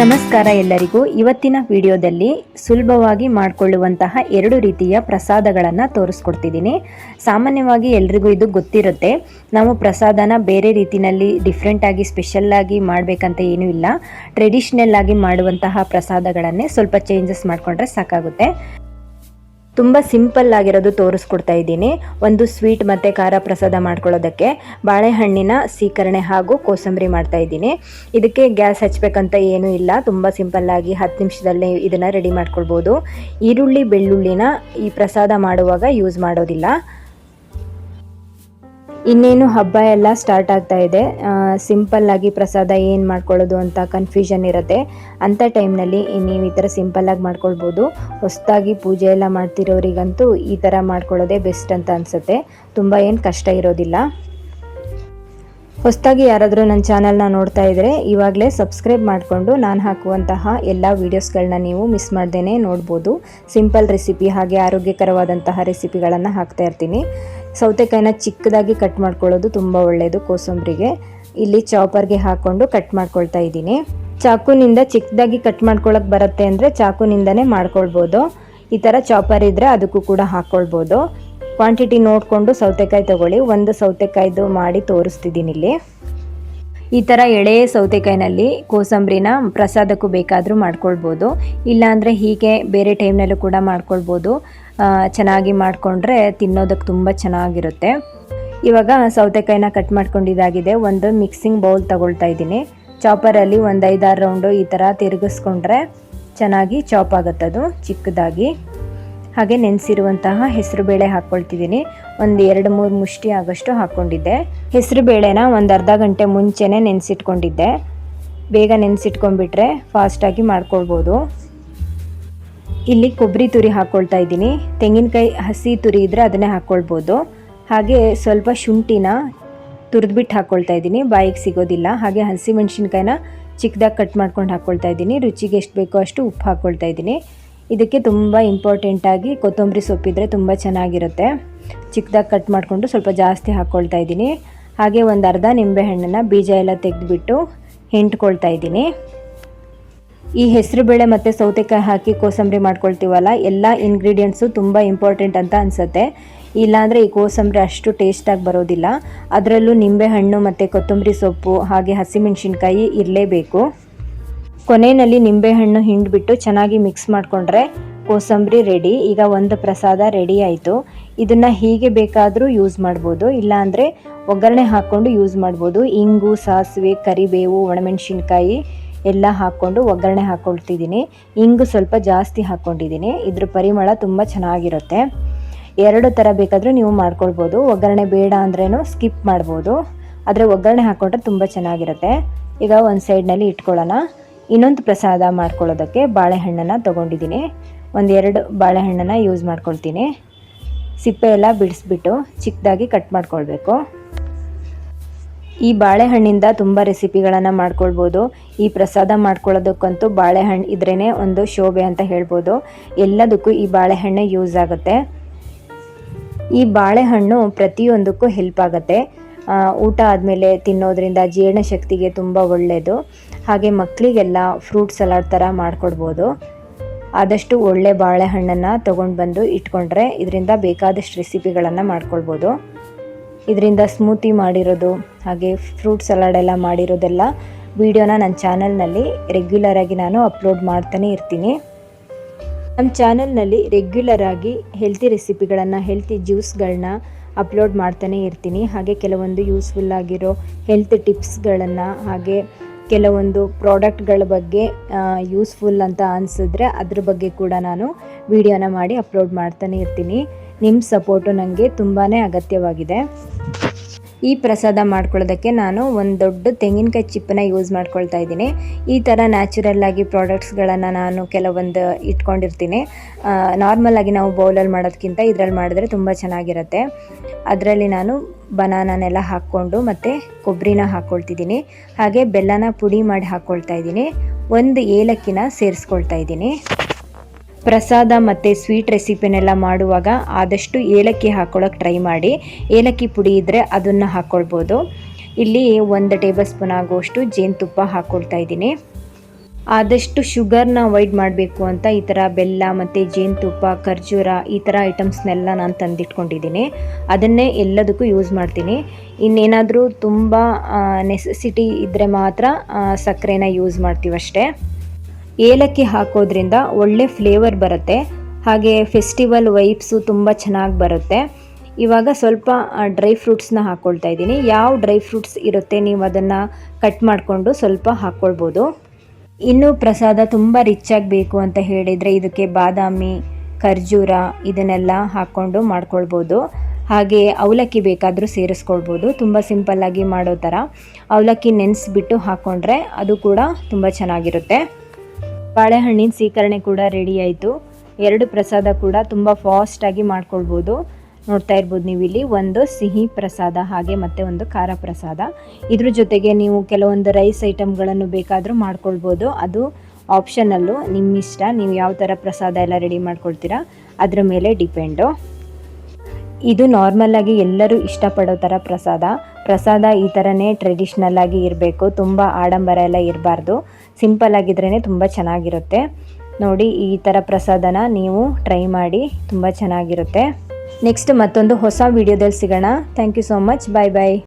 ನಮಸ್ಕಾರ ಎಲ್ಲರಿಗೂ. ಇವತ್ತಿನ ವಿಡಿಯೋದಲ್ಲಿ ಸುಲಭವಾಗಿ ಮಾಡಿಕೊಳ್ಳುವಂತಹ ಎರಡು ರೀತಿಯ ಪ್ರಸಾದಗಳನ್ನು ತೋರಿಸ್ಕೊಡ್ತಿದ್ದೀನಿ. ಸಾಮಾನ್ಯವಾಗಿ ಎಲ್ರಿಗೂ ಇದು ಗೊತ್ತಿರುತ್ತೆ. ನಾವು ಪ್ರಸಾದನ ಬೇರೆ ರೀತಿಯಲ್ಲಿ ಡಿಫ್ರೆಂಟಾಗಿ ಸ್ಪೆಷಲ್ಲಾಗಿ ಮಾಡಬೇಕಂತ ಏನೂ ಇಲ್ಲ. ಟ್ರೆಡಿಷ್ನಲ್ ಆಗಿ ಮಾಡುವಂತಹ ಪ್ರಸಾದಗಳನ್ನೇ ಸ್ವಲ್ಪ ಚೇಂಜಸ್ ಮಾಡಿಕೊಂಡ್ರೆ ಸಾಕಾಗುತ್ತೆ. ತುಂಬ ಸಿಂಪಲ್ ಆಗಿರೋದು ತೋರಿಸ್ಕೊಡ್ತಾ ಇದ್ದೀನಿ. ಒಂದು ಸ್ವೀಟ್ ಮತ್ತು ಖಾರ ಪ್ರಸಾದ ಮಾಡ್ಕೊಳ್ಳೋದಕ್ಕೆ ಬಾಳೆಹಣ್ಣಿನ ಸೀಕರಣೆ ಹಾಗೂ ಕೋಸಂಬರಿ ಮಾಡ್ತಾ ಇದ್ದೀನಿ. ಇದಕ್ಕೆ ಗ್ಯಾಸ್ ಹಚ್ಚಬೇಕಂತ ಏನೂ ಇಲ್ಲ. ತುಂಬ ಸಿಂಪಲ್ಲಾಗಿ ಹತ್ತು ನಿಮಿಷದಲ್ಲೇ ಇದನ್ನು ರೆಡಿ ಮಾಡ್ಕೊಳ್ಬೋದು. ಈರುಳ್ಳಿ, ಬೆಳ್ಳುಳ್ಳಿನ ಈ ಪ್ರಸಾದ ಮಾಡುವಾಗ ಯೂಸ್ ಮಾಡೋದಿಲ್ಲ. ಇನ್ನೇನು ಹಬ್ಬ ಎಲ್ಲ ಸ್ಟಾರ್ಟ್ ಆಗ್ತಾ ಇದೆ. ಸಿಂಪಲ್ ಆಗಿ ಪ್ರಸಾದ ಏನು ಮಾಡ್ಕೊಳ್ಳೋದು ಅಂತ ಕನ್ಫ್ಯೂಷನ್ ಇರುತ್ತೆ. ಅಂಥ ಟೈಮ್ನಲ್ಲಿ ನೀವು ಈ ಥರ ಸಿಂಪಲ್ಲಾಗಿ ಮಾಡ್ಕೊಳ್ಬೋದು. ಹೊಸದಾಗಿ ಪೂಜೆ ಎಲ್ಲ ಮಾಡ್ತಿರೋರಿಗಂತೂ ಈ ಥರ ಮಾಡ್ಕೊಳ್ಳೋದೇ ಬೆಸ್ಟ್ ಅಂತ ಅನಿಸುತ್ತೆ. ತುಂಬ ಏನು ಕಷ್ಟ ಇರೋದಿಲ್ಲ. ಹೊಸದಾಗಿ ಯಾರಾದರೂ ನನ್ನ ಚಾನಲ್ನ ನೋಡ್ತಾ ಇದ್ದರೆ ಇವಾಗಲೇ ಸಬ್ಸ್ಕ್ರೈಬ್ ಮಾಡಿಕೊಂಡು ನಾನು ಹಾಕುವಂತಹ ಎಲ್ಲ ವೀಡಿಯೋಸ್ಗಳನ್ನ ನೀವು ಮಿಸ್ ಮಾಡ್ದೇ ನೋಡ್ಬೋದು. ಸಿಂಪಲ್ ರೆಸಿಪಿ ಹಾಗೆ ಆರೋಗ್ಯಕರವಾದಂತಹ ರೆಸಿಪಿಗಳನ್ನು ಹಾಕ್ತಾ ಇರ್ತೀನಿ. ಸೌತೆಕಾಯಿನ ಚಿಕ್ಕದಾಗಿ ಕಟ್ ಮಾಡ್ಕೊಳ್ಳೋದು ತುಂಬ ಒಳ್ಳೆಯದು ಕೋಸಂಬರಿಗೆ. ಇಲ್ಲಿ ಚಾಪರ್ಗೆ ಹಾಕ್ಕೊಂಡು ಕಟ್ ಮಾಡ್ಕೊಳ್ತಾ ಇದ್ದೀನಿ. ಚಾಕುನಿಂದ ಚಿಕ್ಕದಾಗಿ ಕಟ್ ಮಾಡ್ಕೊಳಕ್ಕೆ ಬರುತ್ತೆ ಅಂದರೆ ಚಾಕುನಿಂದನೇ ಮಾಡ್ಕೊಳ್ಬೋದು. ಈ ಥರ ಚಾಪರ್ ಇದ್ದರೆ ಅದಕ್ಕೂ ಕೂಡ ಹಾಕ್ಕೊಳ್ಬೋದು ಕ್ವಾಂಟಿಟಿ ನೋಡಿಕೊಂಡು ಸೌತೆಕಾಯಿ ತಗೊಳ್ಳಿ. ಒಂದು ಸೌತೆಕಾಯ್ದು ಮಾಡಿ ತೋರಿಸ್ತಿದ್ದೀನಿ ಇಲ್ಲಿ. ಈ ಥರ ಎಳೆ ಸೌತೆಕಾಯಿನಲ್ಲಿ ಕೋಸಂಬರಿನ ಪ್ರಸಾದಕ್ಕೂ ಬೇಕಾದರೂ ಮಾಡ್ಕೊಳ್ಬೋದು. ಇಲ್ಲಾಂದರೆ ಹೀಗೆ ಬೇರೆ ಟೈಮ್ನಲ್ಲೂ ಕೂಡ ಮಾಡ್ಕೊಳ್ಬೋದು. ಚೆನ್ನಾಗಿ ಮಾಡಿಕೊಂಡ್ರೆ ತಿನ್ನೋದಕ್ಕೆ ತುಂಬ ಚೆನ್ನಾಗಿರುತ್ತೆ. ಇವಾಗ ಸೌತೆಕಾಯಿನ ಕಟ್ ಮಾಡ್ಕೊಂಡಿದ್ದಾಗಿದೆ. ಒಂದು ಮಿಕ್ಸಿಂಗ್ ಬೌಲ್ ತಗೊಳ್ತಾ ಇದ್ದೀನಿ. ಚಾಪರಲ್ಲಿ ಒಂದು ಐದಾರು ರೌಂಡು ಈ ಥರ ತಿರುಗಿಸ್ಕೊಂಡ್ರೆ ಚೆನ್ನಾಗಿ ಚಾಪ್ ಆಗುತ್ತದು ಚಿಕ್ಕದಾಗಿ. ಹಾಗೆ ನೆನೆಸಿರುವಂತಹ ಹೆಸರು ಬೇಳೆ ಹಾಕ್ಕೊಳ್ತಿದ್ದೀನಿ ಒಂದು ಎರಡು ಮೂರು ಮುಷ್ಟಿ ಆಗೋಷ್ಟು ಹಾಕ್ಕೊಂಡಿದ್ದೆ ಹೆಸರು ಬೇಳೆನ ಒಂದು ಅರ್ಧ ಗಂಟೆ ಮುಂಚೆನೇ ನೆನೆಸಿಟ್ಕೊಂಡಿದ್ದೆ. ಬೇಗ ನೆನೆಸಿಟ್ಕೊಂಡ್ಬಿಟ್ರೆ ಫಾಸ್ಟಾಗಿ ಮಾಡ್ಕೊಳ್ಬೋದು. ಇಲ್ಲಿ ಕೊಬ್ಬರಿ ತುರಿ ಹಾಕ್ಕೊಳ್ತಾ ಇದ್ದೀನಿ. ತೆಂಗಿನಕಾಯಿ ಹಸಿ ತುರಿ ಇದ್ದರೆ ಅದನ್ನೇ ಹಾಕ್ಕೊಳ್ಬೋದು ಹಾಗೆ ಸ್ವಲ್ಪ ಶುಂಠಿನ ತುರಿದ್ಬಿಟ್ಟು ಹಾಕ್ಕೊಳ್ತಾ ಇದ್ದೀನಿ. ಬಾಯಿಗೆ ಸಿಗೋದಿಲ್ಲ. ಹಾಗೆ ಹಸಿ ಮೆಣಸಿನ್ಕಾಯಿನ ಚಿಕ್ಕದಾಗಿ ಕಟ್ ಮಾಡ್ಕೊಂಡು ಹಾಕ್ಕೊಳ್ತಾ ಇದ್ದೀನಿ. ರುಚಿಗೆ ಎಷ್ಟು ಬೇಕೋ ಅಷ್ಟು ಉಪ್ಪು ಹಾಕ್ಕೊಳ್ತಾ ಇದ್ದೀನಿ. ಇದಕ್ಕೆ ತುಂಬ ಇಂಪಾರ್ಟೆಂಟಾಗಿ ಕೊತ್ತಂಬರಿ ಸೊಪ್ಪಿದ್ರೆ ತುಂಬ ಚೆನ್ನಾಗಿರುತ್ತೆ. ಚಿಕ್ಕದಾಗಿ ಕಟ್ ಮಾಡಿಕೊಂಡು ಸ್ವಲ್ಪ ಜಾಸ್ತಿ ಹಾಕ್ಕೊಳ್ತಾ ಇದ್ದೀನಿ. ಹಾಗೆ ಒಂದು ಅರ್ಧ ನಿಂಬೆಹಣ್ಣನ್ನು ಬೀಜ ಎಲ್ಲ ತೆಗೆದುಬಿಟ್ಟು ಹಿಂಟ್ಕೊಳ್ತಾ ಇದ್ದೀನಿ. ಈ ಹೆಸರುಬೇಳೆ ಮತ್ತು ಸೌತೆಕಾಯಿ ಹಾಕಿ ಕೋಸಂಬರಿ ಮಾಡ್ಕೊಳ್ತೀವಲ್ಲ, ಎಲ್ಲ ಇಂಗ್ರೀಡಿಯೆಂಟ್ಸು ತುಂಬ ಇಂಪಾರ್ಟೆಂಟ್ ಅಂತ ಅನಿಸುತ್ತೆ. ಇಲ್ಲಾಂದರೆ ಈ ಕೋಸಂಬರಿ ಅಷ್ಟು ಟೇಸ್ಟಾಗಿ ಬರೋದಿಲ್ಲ. ಅದರಲ್ಲೂ ನಿಂಬೆಹಣ್ಣು ಮತ್ತು ಕೊತ್ತಂಬರಿ ಸೊಪ್ಪು, ಹಾಗೆ ಹಸಿಮೆಣಸಿನ್ಕಾಯಿ ಇರಲೇಬೇಕು. ಕೊನೆಯಲ್ಲಿ ನಿಂಬೆಹಣ್ಣು ಹಿಂಡ್ಬಿಟ್ಟು ಚೆನ್ನಾಗಿ ಮಿಕ್ಸ್ ಮಾಡಿಕೊಂಡ್ರೆ ಕೋಸಂಬರಿ ರೆಡಿ ಈಗ ಒಂದು ಪ್ರಸಾದ ರೆಡಿ ಆಯಿತು. ಇದನ್ನು ಹೀಗೆ ಬೇಕಾದರೂ ಯೂಸ್ ಮಾಡ್ಬೋದು. ಇಲ್ಲಾಂದರೆ ಒಗ್ಗರಣೆ ಹಾಕ್ಕೊಂಡು ಯೂಸ್ ಮಾಡ್ಬೋದು. ಇಂಗು, ಸಾಸಿವೆ, ಕರಿಬೇವು, ಒಣಮೆಣಸಿನ್ಕಾಯಿ ಎಲ್ಲ ಹಾಕ್ಕೊಂಡು ಒಗ್ಗರಣೆ ಹಾಕ್ಕೊಳ್ತಿದ್ದೀನಿ ಇಂಗು ಸ್ವಲ್ಪ ಜಾಸ್ತಿ ಹಾಕ್ಕೊಂಡಿದ್ದೀನಿ. ಇದ್ರ ಪರಿಮಳ ತುಂಬ ಚೆನ್ನಾಗಿರುತ್ತೆ. ಎರಡು ಥರ ಬೇಕಾದರೂ ನೀವು ಮಾಡ್ಕೊಳ್ಬೋದು. ಒಗ್ಗರಣೆ ಬೇಡ ಅಂದ್ರೇನು ಸ್ಕಿಪ್ ಮಾಡ್ಬೋದು. ಆದರೆ ಒಗ್ಗರಣೆ ಹಾಕ್ಕೊಂಡ್ರೆ ತುಂಬ ಚೆನ್ನಾಗಿರುತ್ತೆ. ಈಗ ಒಂದು ಸೈಡ್ನಲ್ಲಿ ಇಟ್ಕೊಳ್ಳೋಣ. ಇನ್ನೊಂದು ಪ್ರಸಾದ ಮಾಡ್ಕೊಳ್ಳೋದಕ್ಕೆ ಬಾಳೆಹಣ್ಣನ್ನು ತೊಗೊಂಡಿದ್ದೀನಿ. ಒಂದೆರಡು ಬಾಳೆಹಣ್ಣನ್ನು ಯೂಸ್ ಮಾಡ್ಕೊಳ್ತೀನಿ. ಸಿಪ್ಪೆ ಎಲ್ಲ ಬಿಡಿಸ್ಬಿಟ್ಟು ಚಿಕ್ಕದಾಗಿ ಕಟ್ ಮಾಡ್ಕೊಳ್ಬೇಕು. ಈ ಬಾಳೆಹಣ್ಣಿಂದ ತುಂಬ ರೆಸಿಪಿಗಳನ್ನು ಮಾಡ್ಕೊಳ್ಬೋದು. ಈ ಪ್ರಸಾದ ಮಾಡ್ಕೊಳ್ಳೋದಕ್ಕಂತೂ ಬಾಳೆಹಣ್ಣು ಇದ್ರೇ ಒಂದು ಶೋಭೆ ಅಂತ ಹೇಳ್ಬೋದು. ಎಲ್ಲದಕ್ಕೂ ಈ ಬಾಳೆಹಣ್ಣು ಯೂಸ್ ಆಗುತ್ತೆ. ಈ ಬಾಳೆಹಣ್ಣು ಪ್ರತಿಯೊಂದಕ್ಕೂ ಹೆಲ್ಪ್ ಆಗುತ್ತೆ. ಊಟ ಆದಮೇಲೆ ತಿನ್ನೋದ್ರಿಂದ ಜೀರ್ಣಶಕ್ತಿಗೆ ತುಂಬ ಒಳ್ಳೆಯದು ಹಾಗೆ ಮಕ್ಕಳಿಗೆಲ್ಲ ಫ್ರೂಟ್ ಸಲಾಡ್ ಥರ ಮಾಡಿಕೊಡ್ಬೋದು. ಆದಷ್ಟು ಒಳ್ಳೆ ಬಾಳೆಹಣ್ಣನ್ನು ತೊಗೊಂಡು ಬಂದು ಇಟ್ಕೊಂಡ್ರೆ ಇದರಿಂದ ಬೇಕಾದಷ್ಟು ರೆಸಿಪಿಗಳನ್ನು ಮಾಡ್ಕೊಳ್ಬೋದು. ಇದರಿಂದ ಸ್ಮೂತಿ ಮಾಡಿರೋದು, ಹಾಗೆ ಫ್ರೂಟ್ ಸಲಾಡ್ ಎಲ್ಲ ಮಾಡಿರೋದೆಲ್ಲ ವೀಡಿಯೋನ ನನ್ನ ಚಾನಲ್ನಲ್ಲಿ ರೆಗ್ಯುಲರಾಗಿ ನಾನು ಅಪ್ಲೋಡ್ ಮಾಡ್ತಾನೆ ಇರ್ತೀನಿ. ನಮ್ಮ ಚಾನಲ್ನಲ್ಲಿ ರೆಗ್ಯುಲರ್ ಆಗಿ ಹೆಲ್ತಿ ರೆಸಿಪಿಗಳನ್ನು ಹೆಲ್ತಿ ಜ್ಯೂಸ್ಗಳನ್ನ ಅಪ್ಲೋಡ್ ಮಾಡ್ತಾನೆ ಇರ್ತೀನಿ. ಹಾಗೆ ಕೆಲವೊಂದು ಯೂಸ್ಫುಲ್ ಆಗಿರೋ ಹೆಲ್ತ್ ಟಿಪ್ಸ್ಗಳನ್ನು ಹಾಗೆ ಕೆಲವೊಂದು ಪ್ರಾಡಕ್ಟ್ಗಳ ಬಗ್ಗೆ ಯೂಸ್ಫುಲ್ ಅಂತ ಅನಿಸಿದ್ರೆ ಅದ್ರ ಬಗ್ಗೆ ಕೂಡ ನಾನು ವಿಡಿಯೋನ ಮಾಡಿ ಅಪ್ಲೋಡ್ ಮಾಡ್ತಾನೆ ಇರ್ತೀನಿ. ನಿಮ್ಮ ಸಪೋರ್ಟು ನನಗೆ ತುಂಬಾ ಅಗತ್ಯವಾಗಿದೆ. ಈ ಪ್ರಸಾದ ಮಾಡ್ಕೊಳ್ಳೋದಕ್ಕೆ ನಾನು ಒಂದು ದೊಡ್ಡ ತೆಂಗಿನಕಾಯಿ ಚಿಪ್ಪನ್ನ ಯೂಸ್ ಮಾಡ್ಕೊಳ್ತಾ ಇದ್ದೀನಿ. ಈ ಥರ ನ್ಯಾಚುರಲ್ ಆಗಿ ಪ್ರಾಡಕ್ಟ್ಸ್ಗಳನ್ನು ನಾನು ಕೆಲವೊಂದು ಇಟ್ಕೊಂಡಿರ್ತೀನಿ. ನಾರ್ಮಲ್ ಆಗಿ ನಾವು ಬೌಲಲ್ಲಿ ಮಾಡೋದಕ್ಕಿಂತ ಇದರಲ್ಲಿ ಮಾಡಿದ್ರೆ ತುಂಬ ಚೆನ್ನಾಗಿರುತ್ತೆ. ಅದರಲ್ಲಿ ನಾನು ಬನಾನನೆಲ್ಲ ಹಾಕ್ಕೊಂಡು ಮತ್ತು ಕೊಬ್ಬರಿನ ಹಾಕ್ಕೊಳ್ತಿದ್ದೀನಿ ಹಾಗೆ ಬೆಲ್ಲನ ಪುಡಿ ಮಾಡಿ ಹಾಕ್ಕೊಳ್ತಾ ಇದ್ದೀನಿ. ಒಂದು ಏಲಕ್ಕಿನ ಸೇರಿಸ್ಕೊಳ್ತಾ ಇದ್ದೀನಿ. ಪ್ರಸಾದ ಮತ್ತು ಸ್ವೀಟ್ ರೆಸಿಪಿನೆಲ್ಲ ಮಾಡುವಾಗ ಆದಷ್ಟು ಏಲಕ್ಕಿ ಹಾಕ್ಕೊಳ್ಳೋಕೆ ಟ್ರೈ ಮಾಡಿ. ಏಲಕ್ಕಿ ಪುಡಿ ಇದ್ದರೆ ಅದನ್ನು ಹಾಕ್ಕೊಳ್ಬೋದು ಇಲ್ಲಿ ಒಂದು ಟೇಬಲ್ ಸ್ಪೂನ್ ಆಗುವಷ್ಟು ಜೇನುತುಪ್ಪ ಹಾಕ್ಕೊಳ್ತಾ ಇದ್ದೀನಿ. ಆದಷ್ಟು ಶುಗರ್ನ ಅವಾಯ್ಡ್ ಮಾಡಬೇಕು ಅಂತ ಈ ಥರ ಬೆಲ್ಲ ಮತ್ತು ಜೇನುತುಪ್ಪ, ಖರ್ಜೂರ ಈ ಥರ ಐಟಮ್ಸ್ನೆಲ್ಲ ನಾನು ತಂದಿಟ್ಕೊಂಡಿದ್ದೀನಿ. ಅದನ್ನೇ ಎಲ್ಲದಕ್ಕೂ ಯೂಸ್ ಮಾಡ್ತೀನಿ. ಇನ್ನೇನಾದರೂ ತುಂಬ ನೆಸೆಸಿಟಿ ಇದ್ದರೆ ಮಾತ್ರ ಸಕ್ಕರೆನ ಯೂಸ್ ಮಾಡ್ತೀವಷ್ಟೇ. ಏಲಕ್ಕಿ ಹಾಕೋದ್ರಿಂದ ಒಳ್ಳೆ ಫ್ಲೇವರ್ ಬರುತ್ತೆ. ಹಾಗೆ ಫೆಸ್ಟಿವಲ್ ವೈಬ್ಸು ತುಂಬ ಚೆನ್ನಾಗಿ ಬರುತ್ತೆ. ಇವಾಗ ಸ್ವಲ್ಪ ಡ್ರೈ ಫ್ರೂಟ್ಸ್ನ ಹಾಕ್ಕೊಳ್ತಾ ಇದ್ದೀನಿ. ಯಾವ ಡ್ರೈ ಫ್ರೂಟ್ಸ್ ಇರುತ್ತೆ ನೀವು ಅದನ್ನು ಕಟ್ ಮಾಡಿಕೊಂಡು ಸ್ವಲ್ಪ ಹಾಕ್ಕೊಳ್ಬೋದು ಇನ್ನು ಪ್ರಸಾದ ತುಂಬ ರಿಚ್ ಆಗಬೇಕು ಅಂತ ಹೇಳಿದರೆ ಇದಕ್ಕೆ ಬಾದಾಮಿ, ಖರ್ಜೂರ ಇದನ್ನೆಲ್ಲ ಹಾಕ್ಕೊಂಡು ಮಾಡ್ಕೊಳ್ಬೋದು. ಹಾಗೆ ಅವಲಕ್ಕಿ ಬೇಕಾದರೂ ಸೇರಿಸ್ಕೊಳ್ಬೋದು. ತುಂಬ ಸಿಂಪಲ್ಲಾಗಿ ಮಾಡೋ ಥರ ಅವಲಕ್ಕಿ ನೆನೆಸ್ಬಿಟ್ಟು ಹಾಕ್ಕೊಂಡ್ರೆ ಅದು ಕೂಡ ತುಂಬ ಚೆನ್ನಾಗಿರುತ್ತೆ. ಬಾಳೆಹಣ್ಣಿನ ಸೀಕರಣೆ ಕೂಡ ರೆಡಿ ಆಯಿತು. ಎರಡು ಪ್ರಸಾದ ಕೂಡ ತುಂಬ ಫಾಸ್ಟಾಗಿ ಮಾಡ್ಕೊಳ್ಬೋದು. ನೋಡ್ತಾ ಇರ್ಬೋದು ನೀವು ಇಲ್ಲಿ ಒಂದು ಸಿಹಿ ಪ್ರಸಾದ, ಹಾಗೆ ಮತ್ತೆ ಒಂದು ಖಾರ ಪ್ರಸಾದ. ಇದ್ರ ಜೊತೆಗೆ ನೀವು ಕೆಲವೊಂದು ರೈಸ್ ಐಟಮ್ಗಳನ್ನು ಬೇಕಾದರೂ ಮಾಡ್ಕೊಳ್ಬೋದು. ಅದು ಆಪ್ಷನಲ್ಲು ನಿಮ್ಮ ಇಷ್ಟ ನೀವು ಯಾವ ಥರ ಪ್ರಸಾದ ಎಲ್ಲ ರೆಡಿ ಮಾಡ್ಕೊಳ್ತೀರಾ, ಅದ್ರ ಮೇಲೆ ಡಿಪೆಂಡು ಇದು ನಾರ್ಮಲ್ ಆಗಿ ಎಲ್ಲರೂ ಇಷ್ಟಪಡೋ ಥರ ಪ್ರಸಾದ. ಪ್ರಸಾದ ಈ ಥರನೇ ಟ್ರೆಡಿಷ್ನಲ್ ಆಗಿ ಇರಬೇಕು. ತುಂಬ ಆಡಂಬರ ಎಲ್ಲ ಇರಬಾರ್ದು. ಸಿಂಪಲ್ ಆಗಿದ್ರೇ ತುಂಬ ಚೆನ್ನಾಗಿರುತ್ತೆ. ನೋಡಿ, ಈ ಥರ ಪ್ರಸಾದನ ನೀವು ಟ್ರೈ ಮಾಡಿ ತುಂಬ ಚೆನ್ನಾಗಿರುತ್ತೆ. ನೆಕ್ಸ್ಟ್ ಮತ್ತೊಂದು ಹೊಸ ವಿಡಿಯೋದಲ್ಲಿ ಸಿಗೋಣ. Thank you so much bye bye